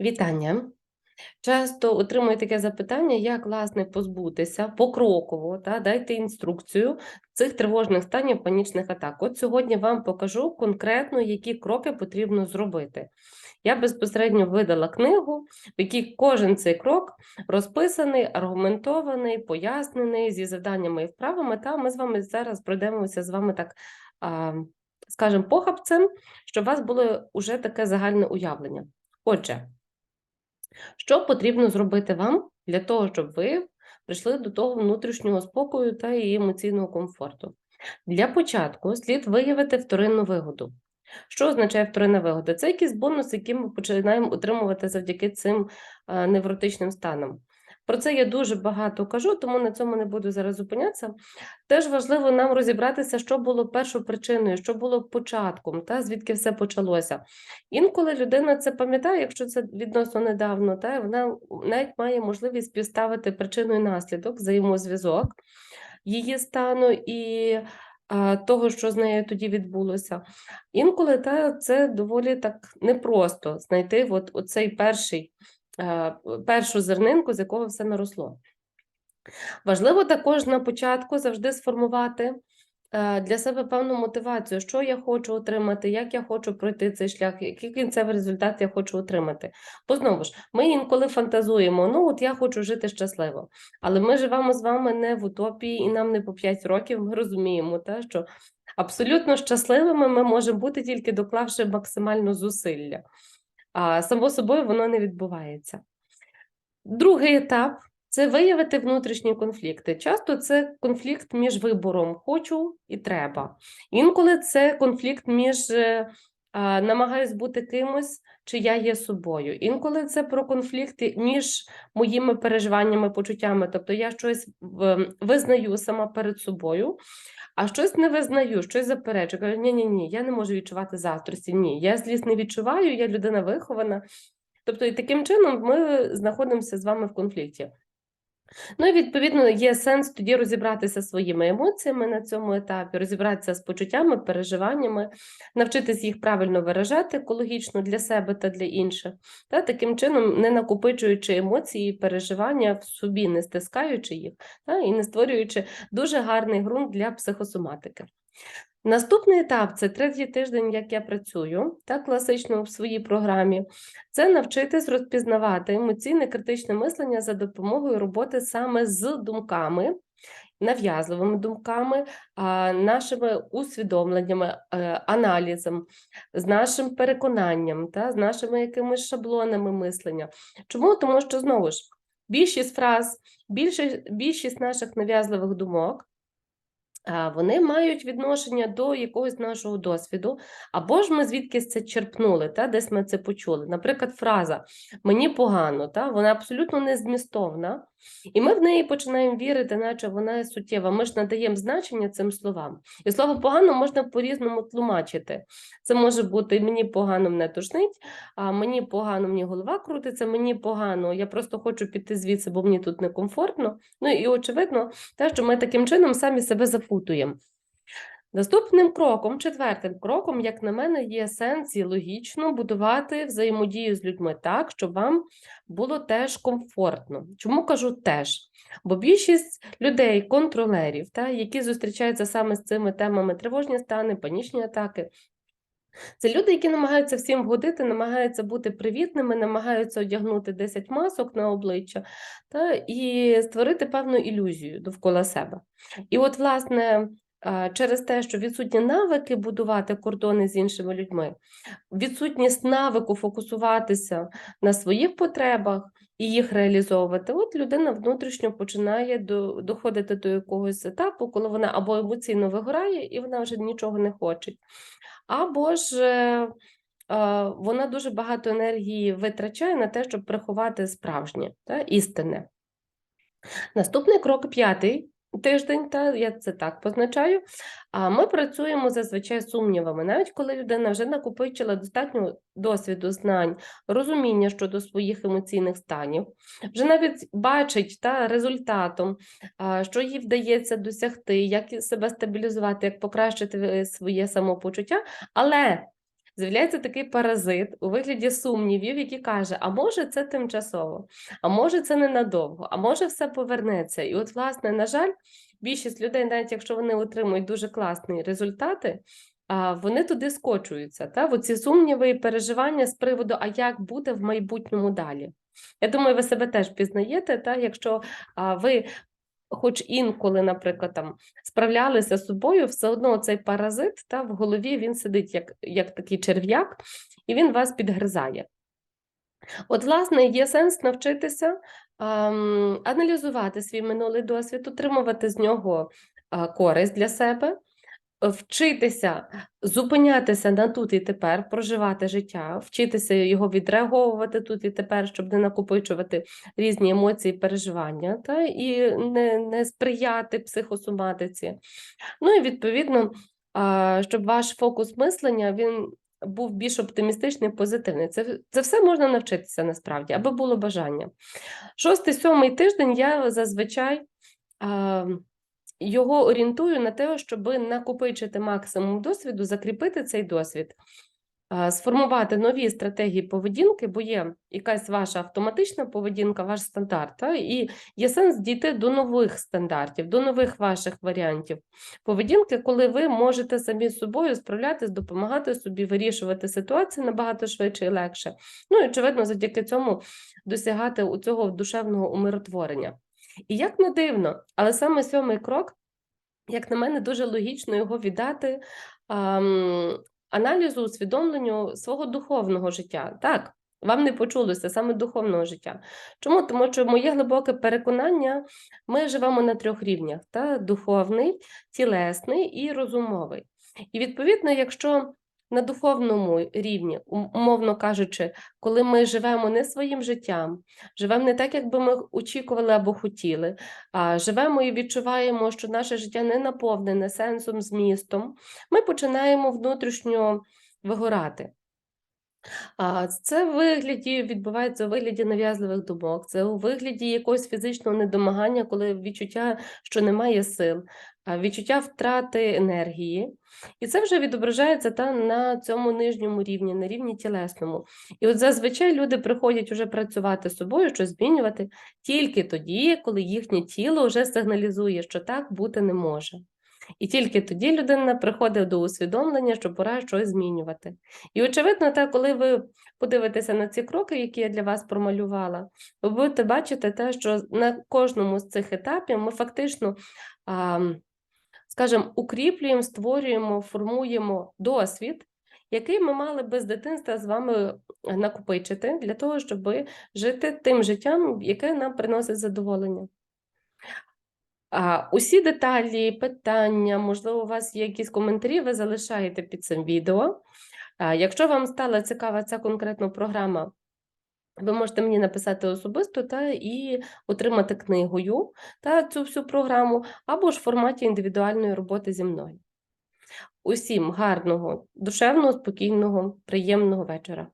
Вітання. Часто отримую таке запитання, як власне позбутися покроково, та, дайте інструкцію цих тривожних станів панічних атак. От сьогодні вам покажу конкретно, які кроки потрібно зробити. Я безпосередньо видала книгу, в якій кожен цей крок розписаний, аргументований, пояснений зі завданнями і вправами. Та ми з вами зараз пройдемося з вами так, скажімо, похапцем, щоб у вас було уже таке загальне уявлення. Отже. Що потрібно зробити вам для того, щоб ви прийшли до того внутрішнього спокою та і емоційного комфорту? Для початку слід виявити вторинну вигоду. Що означає вторинна вигода? Це якийсь бонус, який ми починаємо отримувати завдяки цим е, невротичним станам. Про це я дуже багато кажу, тому на цьому не буду зараз зупинятися. Теж важливо нам розібратися, що було першопричиною, що було початком, та звідки все почалося. Інколи людина це пам'ятає, якщо це відносно недавно, та вона навіть має можливість співставити причину і наслідок, взаємозв'язок її стану і того, що з нею тоді відбулося. Інколи та, це доволі так непросто знайти от, оцей перший, першу зернинку, з якого все наросло. Важливо також на початку завжди сформувати е, для себе певну мотивацію, що я хочу отримати, як я хочу пройти цей шлях, який кінцевий результат я хочу отримати. Бо знову ж, ми інколи фантазуємо, ну от я хочу жити щасливо, але ми живемо з вами не в утопії, і нам не по 5 років. Ми розуміємо, те, що абсолютно щасливими ми можемо бути тільки доклавши максимально зусилля. А само собою воно не відбувається. Другий етап це виявити внутрішні конфлікти. Часто це конфлікт між вибором хочу і треба. Інколи це конфлікт між е, намагаюсь бути кимось, чи я є собою. Інколи це про конфлікти між моїми переживаннями, почуттями. Тобто я щось визнаю сама перед собою. А щось не визнаю, щось заперечую. Кажу, ні, ні, ні, я не можу відчувати заздрості. Ні, я злість не відчуваю, я людина вихована. Тобто, і таким чином ми знаходимося з вами в конфлікті. Ну і відповідно є сенс тоді розібратися своїми емоціями на цьому етапі, розібратися з почуттями, переживаннями, навчитись їх правильно виражати екологічно для себе та для інших, та таким чином не накопичуючи емоції, переживання в собі, не стискаючи їх, та, і не створюючи дуже гарний ґрунт для психосоматики. Наступний етап це третій тиждень, як я працюю, так класично в своїй програмі. Це навчитись розпізнавати емоційне критичне мислення за допомогою роботи саме з думками, нав'язливими думками, нашими усвідомленнями, е, аналізом, з нашим переконанням, та, з нашими якимись шаблонами мислення. Чому? Тому що знову ж більшість фраз, більше, більшість наших нав'язливих думок. Вони мають відношення до якогось нашого досвіду, або ж ми звідкись це черпнули, та, десь ми це почули. Наприклад, фраза мені погано, та, вона абсолютно не змістовна, і ми в неї починаємо вірити, наче вона суттєва. Ми ж надаємо значення цим словам. І слово погано можна по-різному тлумачити. Це може бути мені погано мене тошнить, а мені погано, мені голова крутиться, мені погано, я просто хочу піти звідси, бо мені тут некомфортно. Ну і очевидно, те, що ми таким чином самі себе запутуємо. Наступним кроком, четвертим кроком, як на мене, є сенс і логічно будувати взаємодію з людьми так, щоб вам було теж комфортно. Чому кажу теж? Бо більшість людей, контролерів, та, які зустрічаються саме з цими темами тривожні стани, панічні атаки, це люди, які намагаються всім вгодити, намагаються бути привітними, намагаються одягнути 10 масок на обличчя та, і створити певну ілюзію довкола себе. І от, власне, через те, що відсутні навики будувати кордони з іншими людьми, відсутність навику фокусуватися на своїх потребах і їх реалізовувати, от людина внутрішньо починає до, доходити до якогось етапу, коли вона або емоційно вигорає і вона вже нічого не хоче, або ж е, е, вона дуже багато енергії витрачає на те, щоб приховати справжнє та, істинне. Наступний крок п'ятий тиждень, та я це так позначаю. А ми працюємо зазвичай сумнівами, навіть коли людина вже накопичила достатньо досвіду, знань, розуміння щодо своїх емоційних станів, вже навіть бачить та результатом, що їй вдається досягти, як себе стабілізувати, як покращити е, своє самопочуття, але з'являється такий паразит у вигляді сумнівів, який каже: а може це тимчасово, а може це ненадовго, а може все повернеться. І от, власне, на жаль, більшість людей, навіть якщо вони отримують дуже класні результати, вони туди скочуються. Та? Оці сумніви і переживання з приводу, а як буде в майбутньому далі. Я думаю, ви себе теж пізнаєте, та? якщо ви хоч інколи, наприклад, там справлялися з собою, все одно цей паразит та, в голові він сидить як, як такий черв'як, і він вас підгризає. От, власне, є сенс навчитися аналізувати свій минулий досвід, отримувати з нього користь для себе, вчитися зупинятися на тут і тепер, проживати життя, вчитися його відреаговувати тут і тепер, щоб не накопичувати різні емоції, переживання, та, і не, не сприяти психосоматиці. Ну і відповідно, щоб ваш фокус мислення він був більш оптимістичний, позитивний. Це, це все можна навчитися насправді, аби було бажання. Шостий, сьомий тиждень я зазвичай. Його орієнтую на те, щоб накопичити максимум досвіду, закріпити цей досвід, сформувати нові стратегії поведінки, бо є якась ваша автоматична поведінка, ваш стандарт, та, і є сенс дійти до нових стандартів, до нових ваших варіантів поведінки, коли ви можете самі з собою справлятись, допомагати собі вирішувати ситуації набагато швидше і легше. Ну і очевидно, завдяки цьому досягати у цього душевного умиротворення. І як не дивно, але саме сьомий крок, як на мене, дуже логічно його віддати ам, аналізу, усвідомленню свого духовного життя. Так, вам не почулося саме духовного життя. Чому? Тому що моє глибоке переконання, ми живемо на трьох рівнях: та? духовний, тілесний і розумовий. І відповідно, якщо на духовному рівні, умовно кажучи, коли ми живемо не своїм життям, живемо не так, як би ми очікували або хотіли, а живемо і відчуваємо, що наше життя не наповнене сенсом, змістом, ми починаємо внутрішньо вигорати. Це в вигляді відбувається у вигляді нав'язливих думок, це у вигляді якогось фізичного недомагання, коли відчуття, що немає сил, відчуття втрати енергії. І це вже відображається та на цьому нижньому рівні, на рівні тілесному. І от зазвичай люди приходять уже працювати з собою, щось змінювати тільки тоді, коли їхнє тіло вже сигналізує, що так бути не може. І тільки тоді людина приходить до усвідомлення, що пора щось змінювати. І очевидно, те, коли ви подивитеся на ці кроки, які я для вас промалювала, ви будете бачити те, що на кожному з цих етапів ми фактично, скажімо, укріплюємо, створюємо, формуємо досвід, який ми мали би з дитинства з вами накопичити для того, щоб жити тим життям, яке нам приносить задоволення. Усі деталі, питання, можливо, у вас є якісь коментарі, ви залишаєте під цим відео. Якщо вам стала цікава ця конкретна програма, ви можете мені написати особисто та і отримати книгою та цю всю програму, або ж в форматі індивідуальної роботи зі мною. Усім гарного, душевного, спокійного, приємного вечора.